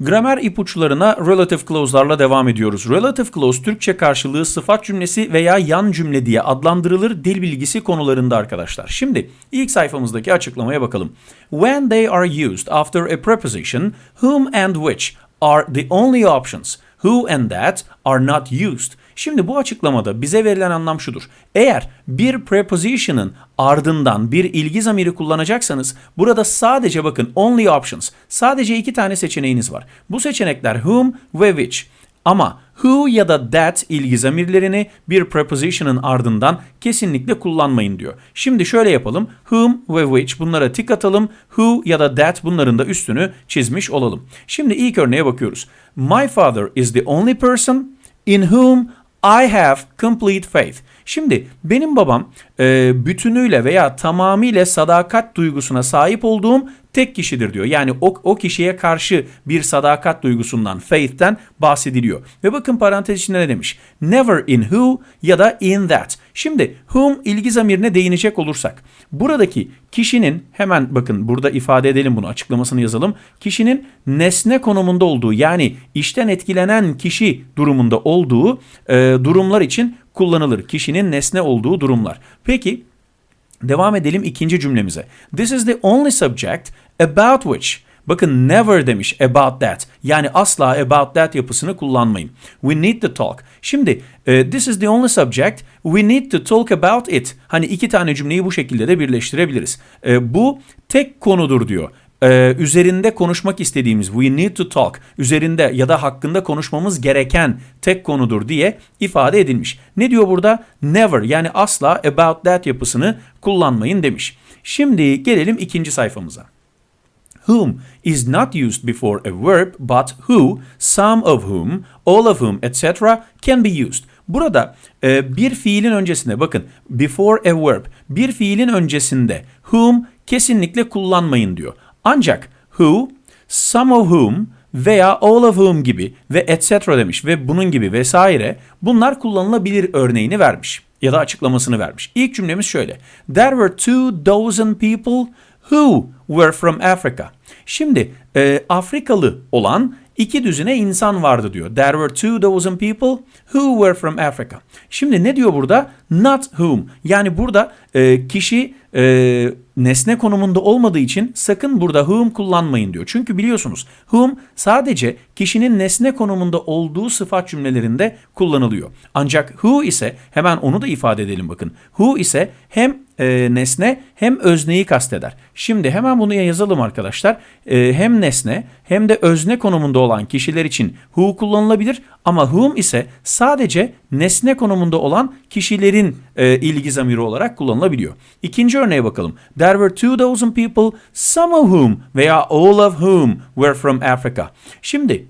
Gramer ipuçlarına relative clause'larla devam ediyoruz. Relative clause Türkçe karşılığı sıfat cümlesi veya yan cümle diye adlandırılır dil bilgisi konularında arkadaşlar. Şimdi ilk sayfamızdaki açıklamaya bakalım. When they are used after a preposition, whom and which are the only options. Who and that are not used. Şimdi bu açıklamada bize verilen anlam şudur. Eğer bir preposition'ın ardından bir ilgi zamiri kullanacaksanız burada sadece bakın only options. Sadece iki tane seçeneğiniz var. Bu seçenekler whom ve which. Ama who ya da that ilgi zamirlerini bir preposition'ın ardından kesinlikle kullanmayın diyor. Şimdi şöyle yapalım. Whom ve which bunlara tik atalım. Who ya da that bunların da üstünü çizmiş olalım. Şimdi ilk örneğe bakıyoruz. My father is the only person in whom I have complete faith. Şimdi benim babam e, bütünüyle veya tamamıyla sadakat duygusuna sahip olduğum tek kişidir diyor. Yani o, o kişiye karşı bir sadakat duygusundan, faith'ten bahsediliyor. Ve bakın parantez içinde ne demiş? Never in who ya da in that. Şimdi whom ilgi zamirine değinecek olursak buradaki kişinin hemen bakın burada ifade edelim bunu açıklamasını yazalım. Kişinin nesne konumunda olduğu yani işten etkilenen kişi durumunda olduğu e, durumlar için kullanılır. Kişinin nesne olduğu durumlar. Peki devam edelim ikinci cümlemize. This is the only subject about which Bakın never demiş about that. Yani asla about that yapısını kullanmayın. We need to talk. Şimdi e, this is the only subject. We need to talk about it. Hani iki tane cümleyi bu şekilde de birleştirebiliriz. E, bu tek konudur diyor. Ee, üzerinde konuşmak istediğimiz we need to talk üzerinde ya da hakkında konuşmamız gereken tek konudur diye ifade edilmiş. Ne diyor burada? Never yani asla about that yapısını kullanmayın demiş. Şimdi gelelim ikinci sayfamıza. Whom is not used before a verb but who, some of whom, all of whom, etc. can be used. Burada e, bir fiilin öncesinde bakın before a verb bir fiilin öncesinde whom kesinlikle kullanmayın diyor. Ancak who, some of whom veya all of whom gibi ve etc. demiş ve bunun gibi vesaire bunlar kullanılabilir örneğini vermiş ya da açıklamasını vermiş. İlk cümlemiz şöyle. There were two dozen people who were from Africa. Şimdi e, Afrikalı olan iki düzine insan vardı diyor. There were two dozen people who were from Africa. Şimdi ne diyor burada? Not whom. Yani burada e, kişi e, nesne konumunda olmadığı için sakın burada whom kullanmayın diyor. Çünkü biliyorsunuz whom sadece kişinin nesne konumunda olduğu sıfat cümlelerinde kullanılıyor. Ancak who ise hemen onu da ifade edelim bakın. Who ise hem e, nesne hem özneyi kasteder. Şimdi hemen bunu yazalım arkadaşlar. E, hem nesne hem de özne konumunda olan kişiler için who kullanılabilir ama whom ise sadece nesne konumunda olan kişilerin e, ilgi zamiri olarak kullanılabiliyor. İkinci örneğe bakalım. There were two dozen people, some of whom veya all of whom were from Africa. Şimdi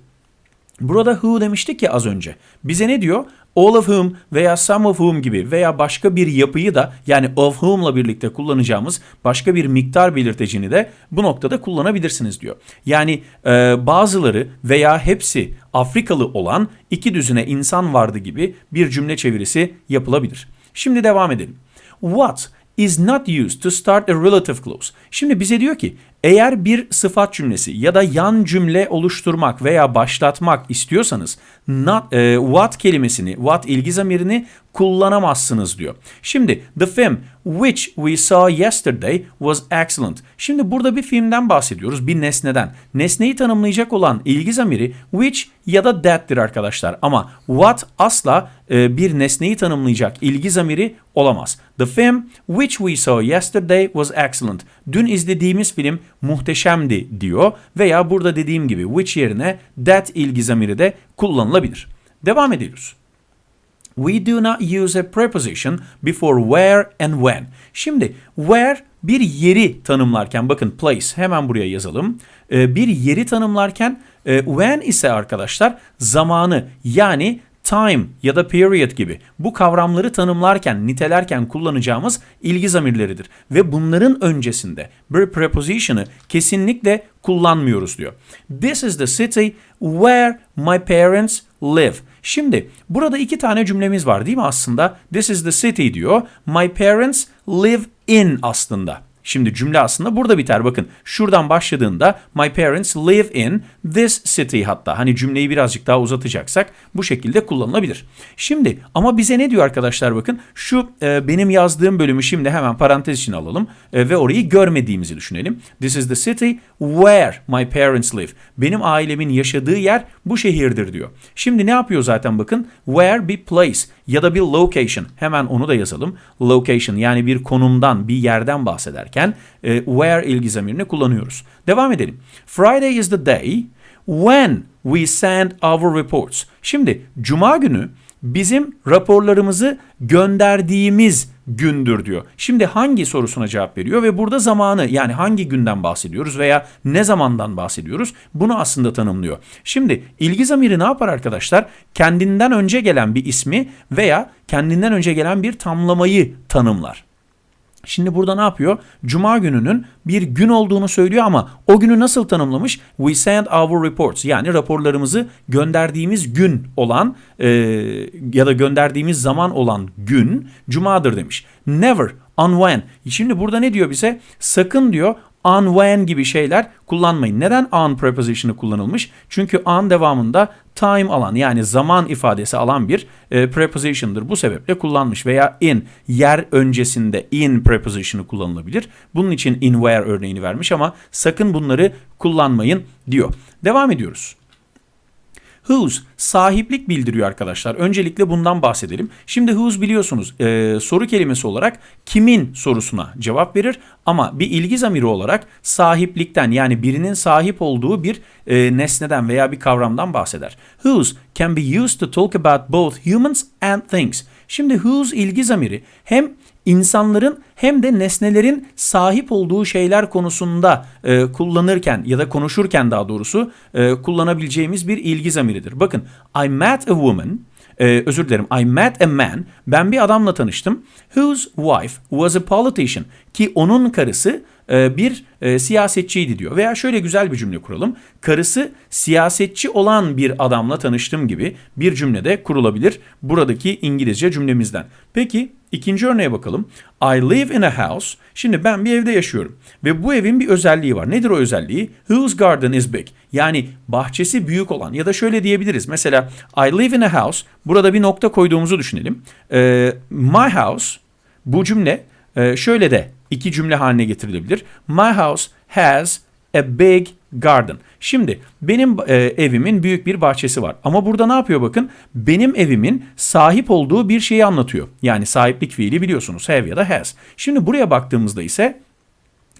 Burada who demiştik ya az önce. Bize ne diyor? All of whom veya some of whom gibi veya başka bir yapıyı da yani of whom'la birlikte kullanacağımız başka bir miktar belirtecini de bu noktada kullanabilirsiniz diyor. Yani e, bazıları veya hepsi Afrikalı olan iki düzine insan vardı gibi bir cümle çevirisi yapılabilir. Şimdi devam edelim. What is not used to start a relative clause. Şimdi bize diyor ki eğer bir sıfat cümlesi ya da yan cümle oluşturmak veya başlatmak istiyorsanız not, e, what kelimesini, what ilgi zamirini kullanamazsınız diyor. Şimdi the film which we saw yesterday was excellent. Şimdi burada bir filmden bahsediyoruz, bir nesneden. Nesneyi tanımlayacak olan ilgi zamiri which ya da that'tir arkadaşlar. Ama what asla e, bir nesneyi tanımlayacak ilgi zamiri olamaz. The film which we saw yesterday was excellent. Dün izlediğimiz film muhteşemdi diyor veya burada dediğim gibi which yerine that ilgi zamiri de kullanılabilir. Devam ediyoruz. We do not use a preposition before where and when. Şimdi where bir yeri tanımlarken bakın place hemen buraya yazalım. Ee, bir yeri tanımlarken e, when ise arkadaşlar zamanı yani time ya da period gibi bu kavramları tanımlarken, nitelerken kullanacağımız ilgi zamirleridir. Ve bunların öncesinde bir preposition'ı kesinlikle kullanmıyoruz diyor. This is the city where my parents live. Şimdi burada iki tane cümlemiz var değil mi aslında? This is the city diyor. My parents live in aslında. Şimdi cümle aslında burada biter. Bakın şuradan başladığında my parents live in this city hatta. Hani cümleyi birazcık daha uzatacaksak bu şekilde kullanılabilir. Şimdi ama bize ne diyor arkadaşlar bakın. Şu e, benim yazdığım bölümü şimdi hemen parantez içine alalım e, ve orayı görmediğimizi düşünelim. This is the city where my parents live. Benim ailemin yaşadığı yer bu şehirdir diyor. Şimdi ne yapıyor zaten bakın. Where bir place ya da bir location. Hemen onu da yazalım. Location yani bir konumdan, bir yerden bahsederken e, where ilgi zamirini kullanıyoruz. Devam edelim. Friday is the day when we send our reports. Şimdi cuma günü bizim raporlarımızı gönderdiğimiz gündür diyor. Şimdi hangi sorusuna cevap veriyor ve burada zamanı yani hangi günden bahsediyoruz veya ne zamandan bahsediyoruz bunu aslında tanımlıyor. Şimdi ilgi zamiri ne yapar arkadaşlar? Kendinden önce gelen bir ismi veya kendinden önce gelen bir tamlamayı tanımlar. Şimdi burada ne yapıyor? Cuma gününün bir gün olduğunu söylüyor ama o günü nasıl tanımlamış? We send our reports yani raporlarımızı gönderdiğimiz gün olan e, ya da gönderdiğimiz zaman olan gün Cuma'dır demiş. Never, on when. Şimdi burada ne diyor bize? Sakın diyor on when gibi şeyler kullanmayın. Neden on preposition'ı kullanılmış? Çünkü on devamında time alan yani zaman ifadesi alan bir e, preposition'dır. Bu sebeple kullanmış veya in yer öncesinde in preposition'ı kullanılabilir. Bunun için in where örneğini vermiş ama sakın bunları kullanmayın diyor. Devam ediyoruz. Whose sahiplik bildiriyor arkadaşlar. Öncelikle bundan bahsedelim. Şimdi whose biliyorsunuz e, soru kelimesi olarak kimin sorusuna cevap verir ama bir ilgi zamiri olarak sahiplikten yani birinin sahip olduğu bir e, nesneden veya bir kavramdan bahseder. Whose can be used to talk about both humans and things. Şimdi whose ilgi zamiri hem insanların hem de nesnelerin sahip olduğu şeyler konusunda e, kullanırken ya da konuşurken daha doğrusu e, kullanabileceğimiz bir ilgi zamiridir. Bakın I met a woman ee, özür dilerim. I met a man. Ben bir adamla tanıştım. Whose wife was a politician. Ki onun karısı bir e, siyasetçiydi diyor. Veya şöyle güzel bir cümle kuralım. Karısı siyasetçi olan bir adamla tanıştım gibi bir cümlede kurulabilir. Buradaki İngilizce cümlemizden. Peki ikinci örneğe bakalım. I live in a house. Şimdi ben bir evde yaşıyorum. Ve bu evin bir özelliği var. Nedir o özelliği? Whose garden is big? Yani bahçesi büyük olan ya da şöyle diyebiliriz. Mesela I live in a house. Burada bir nokta koyduğumuzu düşünelim. Ee, my house bu cümle e, şöyle de iki cümle haline getirilebilir. My house has a big garden. Şimdi benim e, evimin büyük bir bahçesi var. Ama burada ne yapıyor bakın? Benim evimin sahip olduğu bir şeyi anlatıyor. Yani sahiplik fiili biliyorsunuz have ya da has. Şimdi buraya baktığımızda ise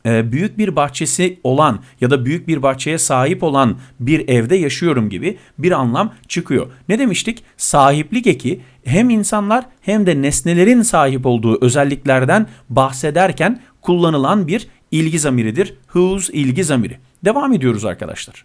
büyük bir bahçesi olan ya da büyük bir bahçeye sahip olan bir evde yaşıyorum gibi bir anlam çıkıyor. Ne demiştik? Sahiplik eki hem insanlar hem de nesnelerin sahip olduğu özelliklerden bahsederken kullanılan bir ilgi zamiridir. Whose ilgi zamiri. Devam ediyoruz arkadaşlar.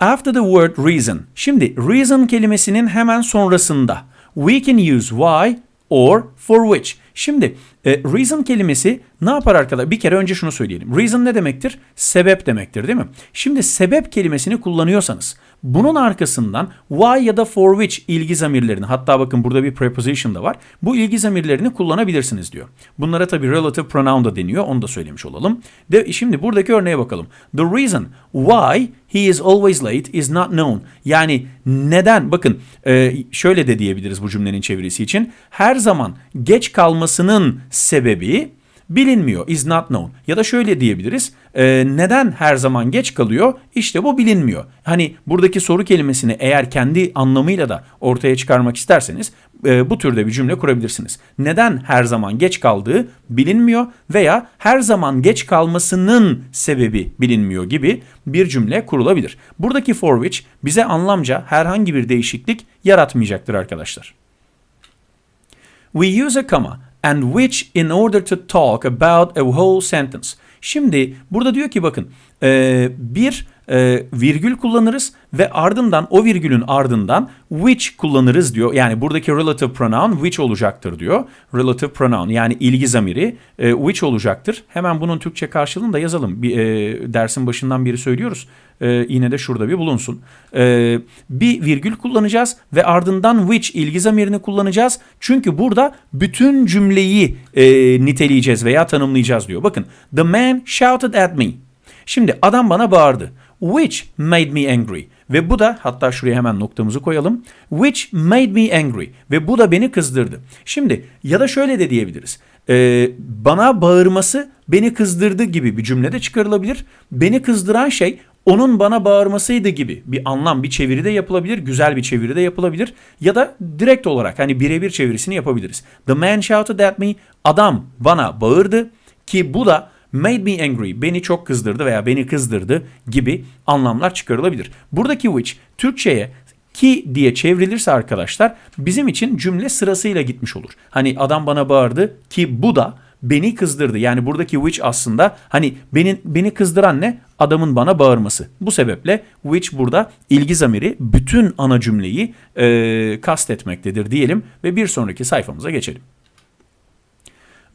After the word reason. Şimdi reason kelimesinin hemen sonrasında we can use why or for which. Şimdi e, reason kelimesi ne yapar arkadaşlar? Bir kere önce şunu söyleyelim. Reason ne demektir? Sebep demektir değil mi? Şimdi sebep kelimesini kullanıyorsanız bunun arkasından why ya da for which ilgi zamirlerini hatta bakın burada bir preposition da var. Bu ilgi zamirlerini kullanabilirsiniz diyor. Bunlara tabi relative pronoun da deniyor. Onu da söylemiş olalım. De, şimdi buradaki örneğe bakalım. The reason why he is always late is not known. Yani neden? Bakın e, şöyle de diyebiliriz bu cümlenin çevirisi için. Her zaman geç kalmasının sebebi bilinmiyor. Is not known. Ya da şöyle diyebiliriz. E, neden her zaman geç kalıyor? İşte bu bilinmiyor. Hani buradaki soru kelimesini eğer kendi anlamıyla da ortaya çıkarmak isterseniz e, bu türde bir cümle kurabilirsiniz. Neden her zaman geç kaldığı bilinmiyor veya her zaman geç kalmasının sebebi bilinmiyor gibi bir cümle kurulabilir. Buradaki for which bize anlamca herhangi bir değişiklik yaratmayacaktır arkadaşlar. We use a comma and which in order to talk about a whole sentence. Şimdi burada diyor ki bakın bir e, virgül kullanırız ve ardından o virgülün ardından which kullanırız diyor. Yani buradaki relative pronoun which olacaktır diyor. Relative pronoun yani ilgi zamiri e, which olacaktır. Hemen bunun Türkçe karşılığını da yazalım. Bir, e, dersin başından beri söylüyoruz. E, yine de şurada bir bulunsun. E, bir virgül kullanacağız ve ardından which ilgi zamirini kullanacağız. Çünkü burada bütün cümleyi e, niteleyeceğiz veya tanımlayacağız diyor. Bakın the man shouted at me. Şimdi adam bana bağırdı. Which made me angry. Ve bu da hatta şuraya hemen noktamızı koyalım. Which made me angry. Ve bu da beni kızdırdı. Şimdi ya da şöyle de diyebiliriz. Ee, bana bağırması beni kızdırdı gibi bir cümlede çıkarılabilir. Beni kızdıran şey onun bana bağırmasıydı gibi bir anlam, bir çeviri de yapılabilir. Güzel bir çeviri de yapılabilir. Ya da direkt olarak hani birebir çevirisini yapabiliriz. The man shouted at me. Adam bana bağırdı ki bu da made me angry, beni çok kızdırdı veya beni kızdırdı gibi anlamlar çıkarılabilir. Buradaki which Türkçe'ye ki diye çevrilirse arkadaşlar bizim için cümle sırasıyla gitmiş olur. Hani adam bana bağırdı ki bu da beni kızdırdı. Yani buradaki which aslında hani beni, beni kızdıran ne? Adamın bana bağırması. Bu sebeple which burada ilgi zamiri bütün ana cümleyi e, kastetmektedir diyelim ve bir sonraki sayfamıza geçelim.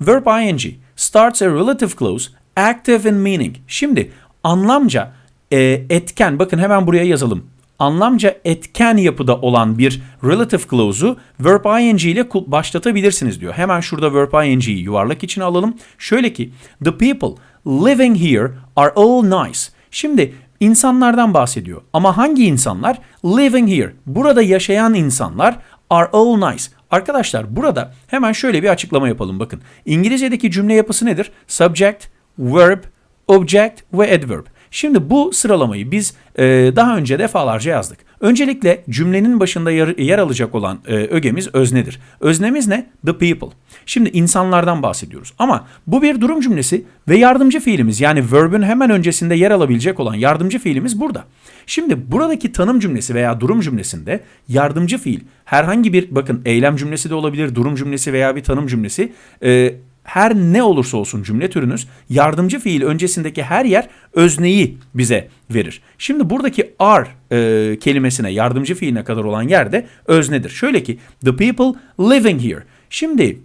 Verb ing starts a relative clause active in meaning. Şimdi anlamca e, etken bakın hemen buraya yazalım. Anlamca etken yapıda olan bir relative clause'u verb ing ile başlatabilirsiniz diyor. Hemen şurada verb ing'yi yuvarlak içine alalım. Şöyle ki the people living here are all nice. Şimdi insanlardan bahsediyor. Ama hangi insanlar? Living here. Burada yaşayan insanlar are all nice. Arkadaşlar burada hemen şöyle bir açıklama yapalım bakın. İngilizce'deki cümle yapısı nedir? Subject, verb, object ve adverb. Şimdi bu sıralamayı biz e, daha önce defalarca yazdık. Öncelikle cümlenin başında yer, yer alacak olan e, ögemiz öznedir. Öznemiz ne? The people. Şimdi insanlardan bahsediyoruz. Ama bu bir durum cümlesi ve yardımcı fiilimiz yani verb'ün hemen öncesinde yer alabilecek olan yardımcı fiilimiz burada. Şimdi buradaki tanım cümlesi veya durum cümlesinde yardımcı fiil herhangi bir bakın eylem cümlesi de olabilir, durum cümlesi veya bir tanım cümlesi e, her ne olursa olsun cümle türünüz yardımcı fiil öncesindeki her yer özneyi bize verir. Şimdi buradaki are e, kelimesine yardımcı fiiline kadar olan yerde öznedir. Şöyle ki the people living here. Şimdi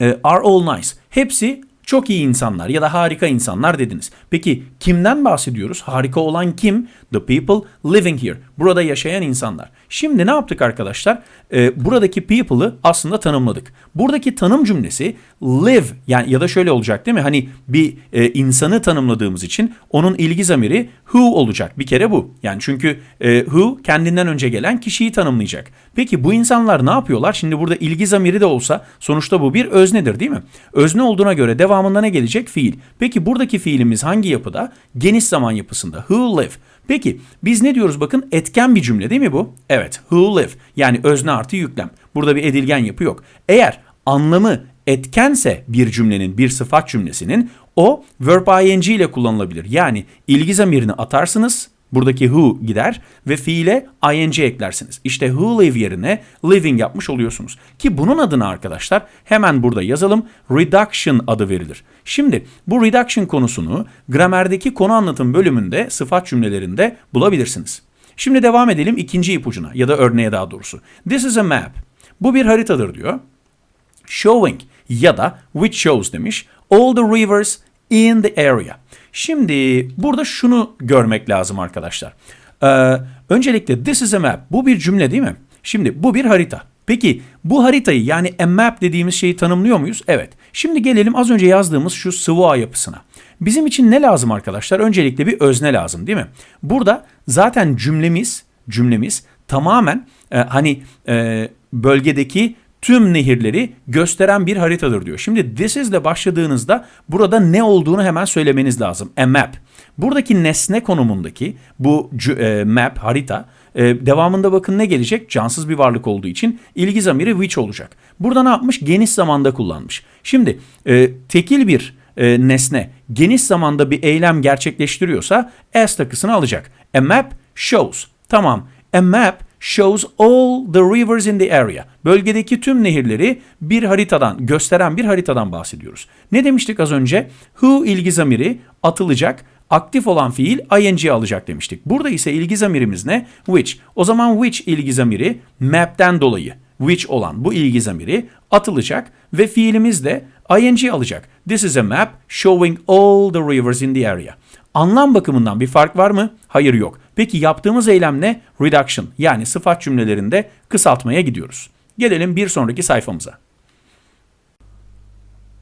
e, are all nice. Hepsi çok iyi insanlar ya da harika insanlar dediniz. Peki kimden bahsediyoruz? Harika olan kim? The people living here. Burada yaşayan insanlar. Şimdi ne yaptık arkadaşlar? Ee, buradaki people'ı aslında tanımladık. Buradaki tanım cümlesi live yani ya da şöyle olacak değil mi? Hani bir e, insanı tanımladığımız için onun ilgi zamiri who olacak. Bir kere bu. Yani çünkü e, who kendinden önce gelen kişiyi tanımlayacak. Peki bu insanlar ne yapıyorlar? Şimdi burada ilgi zamiri de olsa sonuçta bu bir öznedir değil mi? Özne olduğuna göre devamında ne gelecek? Fiil. Peki buradaki fiilimiz hangi yapıda? Geniş zaman yapısında. Who live. Peki biz ne diyoruz bakın etken bir cümle değil mi bu? Evet who live yani özne artı yüklem. Burada bir edilgen yapı yok. Eğer anlamı etkense bir cümlenin bir sıfat cümlesinin o verb ing ile kullanılabilir. Yani ilgi zamirini atarsınız Buradaki who gider ve fiile ing eklersiniz. İşte who live yerine living yapmış oluyorsunuz. Ki bunun adına arkadaşlar hemen burada yazalım. Reduction adı verilir. Şimdi bu reduction konusunu gramerdeki konu anlatım bölümünde sıfat cümlelerinde bulabilirsiniz. Şimdi devam edelim ikinci ipucuna ya da örneğe daha doğrusu. This is a map. Bu bir haritadır diyor. Showing ya da which shows demiş. All the rivers in the area. Şimdi burada şunu görmek lazım arkadaşlar. Ee, öncelikle this is a map. Bu bir cümle değil mi? Şimdi bu bir harita. Peki bu haritayı yani a map dediğimiz şeyi tanımlıyor muyuz? Evet. Şimdi gelelim az önce yazdığımız şu ağ yapısına. Bizim için ne lazım arkadaşlar? Öncelikle bir özne lazım değil mi? Burada zaten cümlemiz cümlemiz tamamen e, hani e, bölgedeki tüm nehirleri gösteren bir haritadır diyor. Şimdi this is ile başladığınızda burada ne olduğunu hemen söylemeniz lazım. A map. Buradaki nesne konumundaki bu e, map harita e, devamında bakın ne gelecek? Cansız bir varlık olduğu için ilgi zamiri which olacak. Burada ne yapmış? Geniş zamanda kullanmış. Şimdi e, tekil bir nesne geniş zamanda bir eylem gerçekleştiriyorsa as takısını alacak. A map shows. Tamam. A map shows all the rivers in the area. Bölgedeki tüm nehirleri bir haritadan, gösteren bir haritadan bahsediyoruz. Ne demiştik az önce? Who ilgi zamiri atılacak. Aktif olan fiil ing alacak demiştik. Burada ise ilgi zamirimiz ne? Which. O zaman which ilgi zamiri map'ten dolayı which olan bu ilgi zamiri atılacak ve fiilimiz de ing alacak. This is a map showing all the rivers in the area. Anlam bakımından bir fark var mı? Hayır yok. Peki yaptığımız eylem ne? Reduction yani sıfat cümlelerinde kısaltmaya gidiyoruz. Gelelim bir sonraki sayfamıza.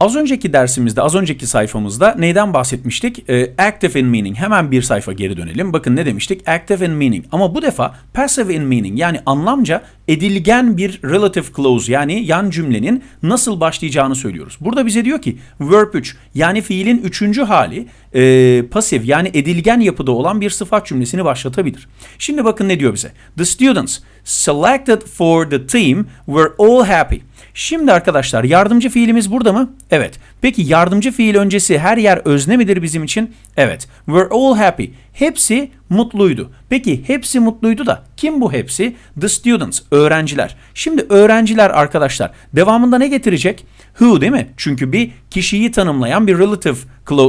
Az önceki dersimizde, az önceki sayfamızda neyden bahsetmiştik? Ee, active in meaning. Hemen bir sayfa geri dönelim. Bakın ne demiştik? Active in meaning. Ama bu defa passive in meaning. Yani anlamca edilgen bir relative clause yani yan cümlenin nasıl başlayacağını söylüyoruz. Burada bize diyor ki verb 3 yani fiilin üçüncü hali e, pasif yani edilgen yapıda olan bir sıfat cümlesini başlatabilir. Şimdi bakın ne diyor bize? The students selected for the team were all happy. Şimdi arkadaşlar yardımcı fiilimiz burada mı? Evet. Peki yardımcı fiil öncesi her yer özne midir bizim için? Evet. We're all happy. Hepsi mutluydu. Peki hepsi mutluydu da kim bu hepsi? The students, öğrenciler. Şimdi öğrenciler arkadaşlar devamında ne getirecek? Who değil mi? Çünkü bir kişiyi tanımlayan bir relative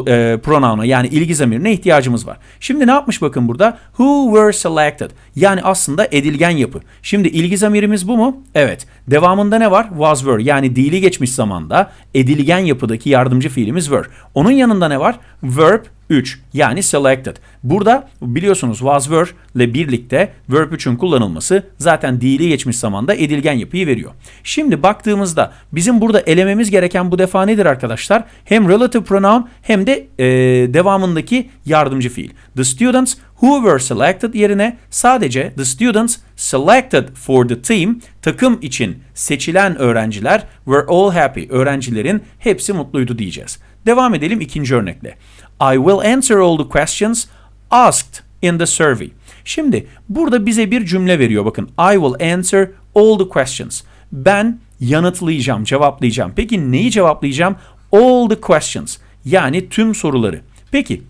e, pronoun'a yani ilgi zamirine ihtiyacımız var. Şimdi ne yapmış bakın burada? Who were selected. Yani aslında edilgen yapı. Şimdi ilgi zamirimiz bu mu? Evet. Devamında ne var? Was were yani dili geçmiş zamanda edilgen yapıdaki yardımcı fiilimiz were. Onun yanında ne var? Verb 3 yani selected. Burada biliyorsunuz was were ile birlikte verb 3'ün kullanılması zaten dili geçmiş zamanda edilgen yapıyı veriyor. Şimdi baktığımızda bizim burada elememiz gereken bu defa nedir arkadaşlar? Hem relative pronoun hem de e, devamındaki yardımcı fiil. The students who were selected yerine sadece the students selected for the team takım için seçilen öğrenciler were all happy. Öğrencilerin hepsi mutluydu diyeceğiz. Devam edelim ikinci örnekle. I will answer all the questions asked in the survey. Şimdi burada bize bir cümle veriyor bakın. I will answer all the questions. Ben yanıtlayacağım, cevaplayacağım. Peki neyi cevaplayacağım? All the questions. Yani tüm soruları. Peki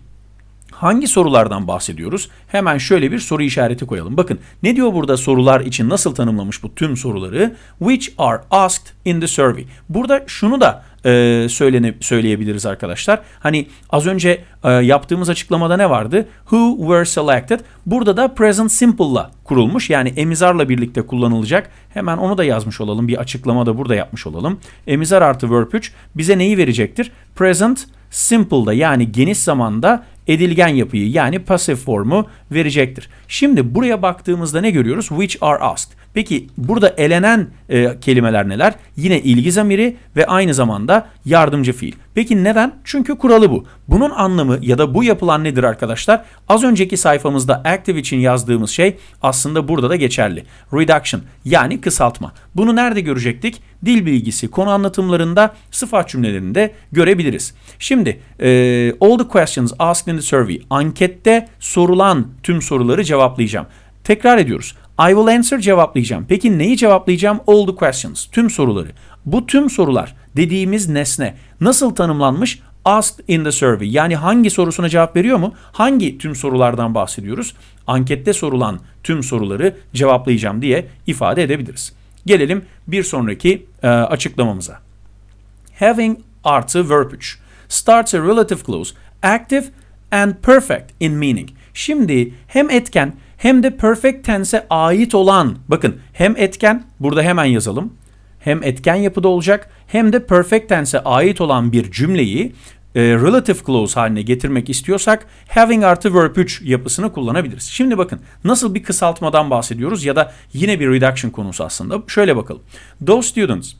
hangi sorulardan bahsediyoruz? Hemen şöyle bir soru işareti koyalım. Bakın ne diyor burada sorular için nasıl tanımlamış bu tüm soruları? Which are asked in the survey. Burada şunu da e, söylene, söyleyebiliriz arkadaşlar. Hani az önce e, yaptığımız açıklamada ne vardı? Who were selected. Burada da present simple'la kurulmuş. Yani emizarla birlikte kullanılacak. Hemen onu da yazmış olalım. Bir açıklama da burada yapmış olalım. Emizar artı verb 3 bize neyi verecektir? Present simple'da yani geniş zamanda edilgen yapıyı yani pasif formu verecektir. Şimdi buraya baktığımızda ne görüyoruz? Which are asked. Peki burada elenen e, kelimeler neler? Yine ilgi zamiri ve aynı zamanda yardımcı fiil. Peki neden? Çünkü kuralı bu. Bunun anlamı ya da bu yapılan nedir arkadaşlar? Az önceki sayfamızda active için yazdığımız şey aslında burada da geçerli. Reduction yani kısaltma. Bunu nerede görecektik? Dil bilgisi konu anlatımlarında sıfat cümlelerinde görebiliriz. Şimdi e, all the questions asked in the survey ankette sorulan tüm soruları cevaplayacağım. Tekrar ediyoruz. I will answer cevaplayacağım. Peki neyi cevaplayacağım? All the questions. Tüm soruları. Bu tüm sorular dediğimiz nesne nasıl tanımlanmış? Asked in the survey. Yani hangi sorusuna cevap veriyor mu? Hangi tüm sorulardan bahsediyoruz? Ankette sorulan tüm soruları cevaplayacağım diye ifade edebiliriz. Gelelim bir sonraki e, açıklamamıza. Having artı verb 3 starts a relative clause active and perfect in meaning. Şimdi hem etken hem de perfect tense'e ait olan bakın hem etken burada hemen yazalım. Hem etken yapıda olacak hem de perfect tense'e ait olan bir cümleyi e, relative clause haline getirmek istiyorsak having artı verb 3 yapısını kullanabiliriz. Şimdi bakın nasıl bir kısaltmadan bahsediyoruz ya da yine bir reduction konusu aslında. Şöyle bakalım. Those students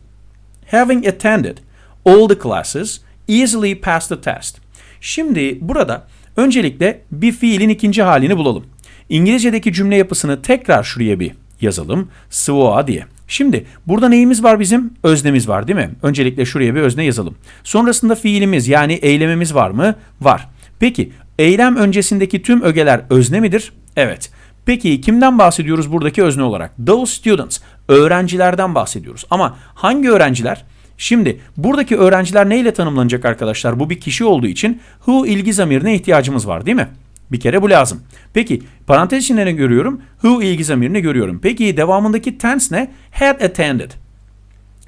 having attended all the classes easily passed the test. Şimdi burada öncelikle bir fiilin ikinci halini bulalım. İngilizce'deki cümle yapısını tekrar şuraya bir yazalım. SWOA diye. Şimdi burada neyimiz var bizim? Öznemiz var değil mi? Öncelikle şuraya bir özne yazalım. Sonrasında fiilimiz yani eylememiz var mı? Var. Peki eylem öncesindeki tüm ögeler özne midir? Evet. Peki kimden bahsediyoruz buradaki özne olarak? Those students. Öğrencilerden bahsediyoruz. Ama hangi öğrenciler? Şimdi buradaki öğrenciler neyle tanımlanacak arkadaşlar? Bu bir kişi olduğu için who ilgi zamirine ihtiyacımız var değil mi? Bir kere bu lazım. Peki parantez içinde ne görüyorum? Who ilgi zamirini görüyorum. Peki devamındaki tense ne? Had attended.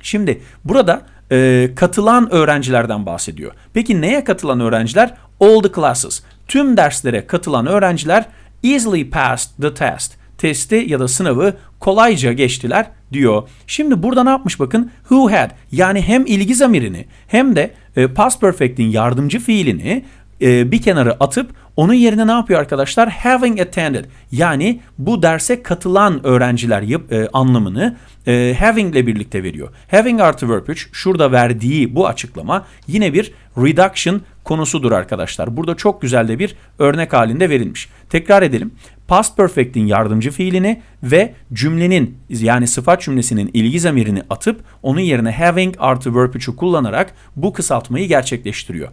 Şimdi burada e, katılan öğrencilerden bahsediyor. Peki neye katılan öğrenciler? All the classes. tüm derslere katılan öğrenciler easily passed the test. Testi ya da sınavı kolayca geçtiler diyor. Şimdi burada ne yapmış bakın? Who had yani hem ilgi zamirini hem de e, past perfect'in yardımcı fiilini e, bir kenara atıp onun yerine ne yapıyor arkadaşlar? Having attended yani bu derse katılan öğrenciler yap, e, anlamını e, having ile birlikte veriyor. Having artı verb 3 şurada verdiği bu açıklama yine bir reduction konusudur arkadaşlar. Burada çok güzel de bir örnek halinde verilmiş. Tekrar edelim. Past perfect'in yardımcı fiilini ve cümlenin yani sıfat cümlesinin ilgi zamirini atıp onun yerine having artı verb 3'ü kullanarak bu kısaltmayı gerçekleştiriyor.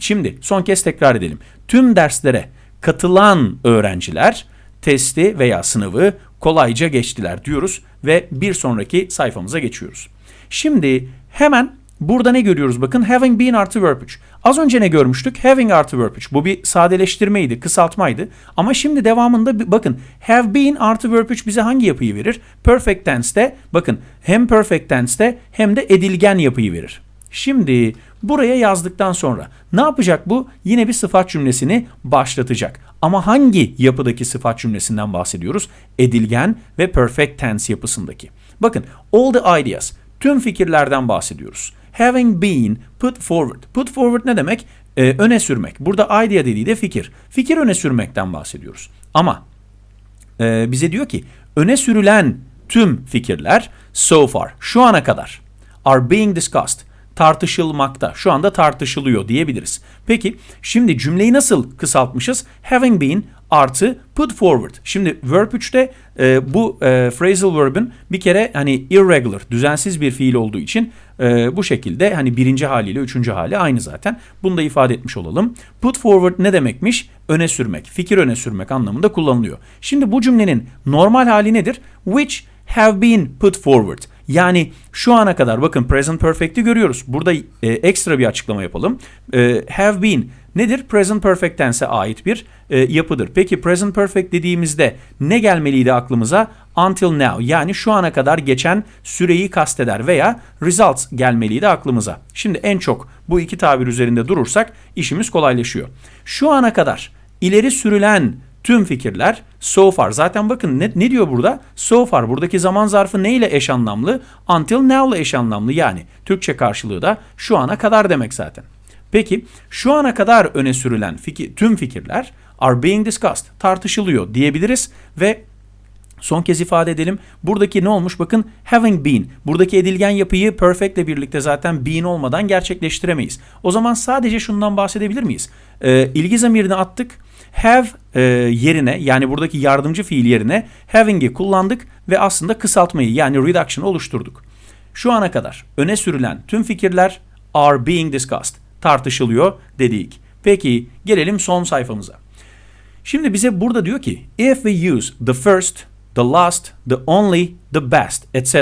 Şimdi son kez tekrar edelim. Tüm derslere katılan öğrenciler testi veya sınavı kolayca geçtiler diyoruz ve bir sonraki sayfamıza geçiyoruz. Şimdi hemen burada ne görüyoruz bakın having been artı verb 3. Az önce ne görmüştük? Having artı verb 3. Bu bir sadeleştirmeydi, kısaltmaydı. Ama şimdi devamında bakın have been artı verb 3 bize hangi yapıyı verir? Perfect tense'te bakın hem perfect tense'te hem de edilgen yapıyı verir. Şimdi buraya yazdıktan sonra ne yapacak bu? Yine bir sıfat cümlesini başlatacak. Ama hangi yapıdaki sıfat cümlesinden bahsediyoruz? Edilgen ve perfect tense yapısındaki. Bakın all the ideas tüm fikirlerden bahsediyoruz. Having been put forward. Put forward ne demek? Ee, öne sürmek. Burada idea dediği de fikir. Fikir öne sürmekten bahsediyoruz. Ama e, bize diyor ki öne sürülen tüm fikirler so far şu ana kadar are being discussed tartışılmakta. Şu anda tartışılıyor diyebiliriz. Peki şimdi cümleyi nasıl kısaltmışız? Having been artı put forward. Şimdi verb 3'te e, bu e, phrasal verb'in bir kere hani irregular, düzensiz bir fiil olduğu için e, bu şekilde hani birinci haliyle üçüncü hali aynı zaten. Bunu da ifade etmiş olalım. Put forward ne demekmiş? Öne sürmek, fikir öne sürmek anlamında kullanılıyor. Şimdi bu cümlenin normal hali nedir? Which have been put forward. Yani şu ana kadar bakın present perfect'i görüyoruz. Burada e, ekstra bir açıklama yapalım. E, have been nedir? Present perfect ait bir e, yapıdır. Peki present perfect dediğimizde ne gelmeliydi aklımıza? Until now yani şu ana kadar geçen süreyi kasteder veya results gelmeliydi aklımıza. Şimdi en çok bu iki tabir üzerinde durursak işimiz kolaylaşıyor. Şu ana kadar ileri sürülen tüm fikirler so far. Zaten bakın ne, ne diyor burada? So far. Buradaki zaman zarfı ne ile eş anlamlı? Until now ile eş anlamlı. Yani Türkçe karşılığı da şu ana kadar demek zaten. Peki şu ana kadar öne sürülen fikir, tüm fikirler are being discussed. Tartışılıyor diyebiliriz ve Son kez ifade edelim. Buradaki ne olmuş? Bakın having been. Buradaki edilgen yapıyı perfect ile birlikte zaten been olmadan gerçekleştiremeyiz. O zaman sadece şundan bahsedebilir miyiz? Ee, ilgi zamirini attık have e, yerine yani buradaki yardımcı fiil yerine having'i kullandık ve aslında kısaltmayı yani reduction oluşturduk. Şu ana kadar öne sürülen tüm fikirler are being discussed. Tartışılıyor dedik. Peki gelelim son sayfamıza. Şimdi bize burada diyor ki if we use the first, the last, the only, the best, etc.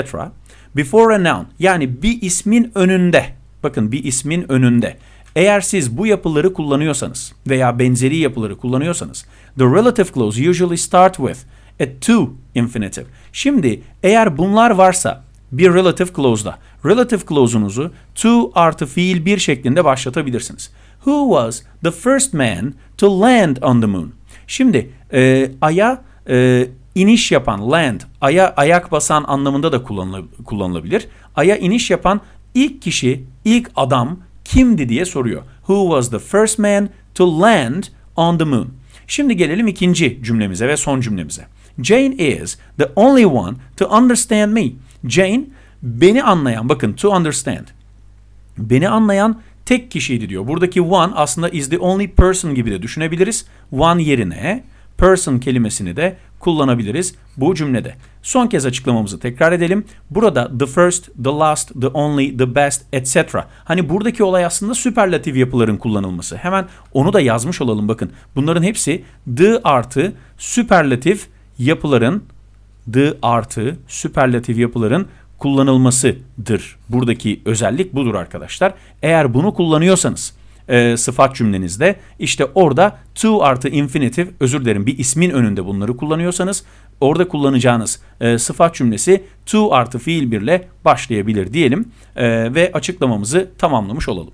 before a noun yani bir ismin önünde bakın bir ismin önünde eğer siz bu yapıları kullanıyorsanız veya benzeri yapıları kullanıyorsanız the relative clause usually start with a to infinitive. Şimdi eğer bunlar varsa bir relative clause'da relative clause'unuzu to artı fiil bir şeklinde başlatabilirsiniz. Who was the first man to land on the moon? Şimdi e, aya e, iniş yapan land, aya ayak basan anlamında da kullanılabilir. Aya iniş yapan ilk kişi, ilk adam kimdi diye soruyor. Who was the first man to land on the moon? Şimdi gelelim ikinci cümlemize ve son cümlemize. Jane is the only one to understand me. Jane beni anlayan, bakın to understand. Beni anlayan tek kişiydi diyor. Buradaki one aslında is the only person gibi de düşünebiliriz. One yerine person kelimesini de kullanabiliriz bu cümlede. Son kez açıklamamızı tekrar edelim. Burada the first, the last, the only, the best, etc. Hani buradaki olay aslında süperlatif yapıların kullanılması. Hemen onu da yazmış olalım bakın. Bunların hepsi the artı süperlatif yapıların the artı süperlatif yapıların kullanılmasıdır. Buradaki özellik budur arkadaşlar. Eğer bunu kullanıyorsanız e, sıfat cümlenizde işte orada to artı infinitive özür dilerim bir ismin önünde bunları kullanıyorsanız orada kullanacağınız e, sıfat cümlesi to artı fiil birle başlayabilir diyelim e, ve açıklamamızı tamamlamış olalım.